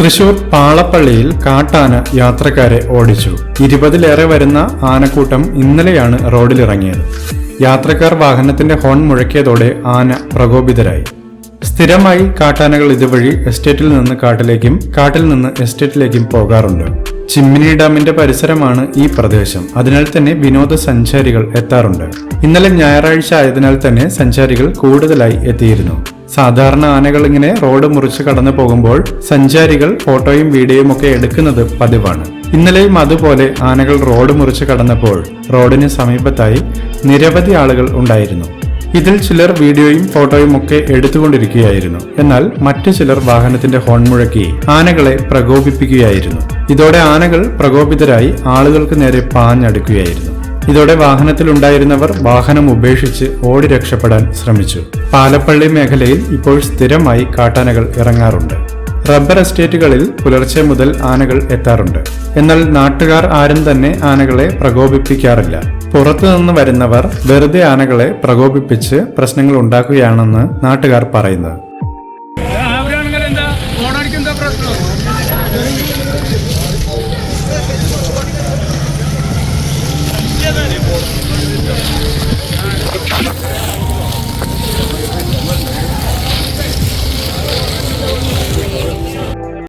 തൃശൂർ പാളപ്പള്ളിയിൽ കാട്ടാന യാത്രക്കാരെ ഓടിച്ചു. ഇരുപതിലേറെ വരുന്ന ആനക്കൂട്ടം ഇന്നലെയാണ് റോഡിലിറങ്ങിയത്. യാത്രക്കാർ വാഹനത്തിന്റെ ഹോൺ മുഴക്കിയതോടെ ആന പ്രകോപിതരായി. സ്ഥിരമായി കാട്ടാനകൾ ഇതുവഴി എസ്റ്റേറ്റിൽ നിന്ന് കാട്ടിലേക്കും കാട്ടിൽ നിന്ന് എസ്റ്റേറ്റിലേക്കും പോകാറുണ്ട്. ചിമ്മിനി ഡാമിന്റെ പരിസരമാണ് ഈ പ്രദേശം. അതിനാൽ തന്നെ വിനോദസഞ്ചാരികൾ എത്താറുണ്ട്. ഇന്നലെ ഞായറാഴ്ച ആയതിനാൽ തന്നെ സഞ്ചാരികൾ കൂടുതലായി എത്തിയിരുന്നു. സാധാരണ ആനകൾ ഇങ്ങനെ റോഡ് മുറിച്ച് കടന്നു പോകുമ്പോൾ സഞ്ചാരികൾ ഫോട്ടോയും വീഡിയോയും ഒക്കെ എടുക്കുന്നത് പതിവാണ്. ഇന്നലെയും അതുപോലെ ആനകൾ റോഡ് മുറിച്ച് കടന്നപ്പോൾ റോഡിന് സമീപത്തായി നിരവധി ആളുകൾ ഉണ്ടായിരുന്നു. ഇതിൽ ചിലർ വീഡിയോയും ഫോട്ടോയും ഒക്കെ എടുത്തുകൊണ്ടിരിക്കുകയായിരുന്നു. എന്നാൽ മറ്റു ചിലർ വാഹനത്തിന്റെ ഹോൺ മുഴക്കി ആനകളെ പ്രകോപിപ്പിക്കുകയായിരുന്നു. ഇതോടെ ആനകൾ പ്രകോപിതരായി ആളുകൾക്ക് നേരെ പാഞ്ഞടുക്കുകയായിരുന്നു. ഇതോടെ വാഹനത്തിലുണ്ടായിരുന്നവർ വാഹനം ഉപേക്ഷിച്ച് ഓടി രക്ഷപ്പെടാൻ ശ്രമിച്ചു. പാലപ്പള്ളി മേഖലയിൽ ഇപ്പോൾ സ്ഥിരമായി കാട്ടാനകൾ ഇറങ്ങാറുണ്ട്. റബ്ബർ എസ്റ്റേറ്റുകളിൽ പുലർച്ചെ മുതൽ ആനകൾ എത്താറുണ്ട്. എന്നാൽ നാട്ടുകാർ ആരും തന്നെ ആനകളെ പ്രകോപിപ്പിക്കാറില്ല. പുറത്തുനിന്ന് വരുന്നവർ വെറുതെ ആനകളെ പ്രകോപിപ്പിച്ച് പ്രശ്നങ്ങൾ ഉണ്ടാക്കുകയാണെന്ന് നാട്ടുകാർ പറയുന്നത് Yeah.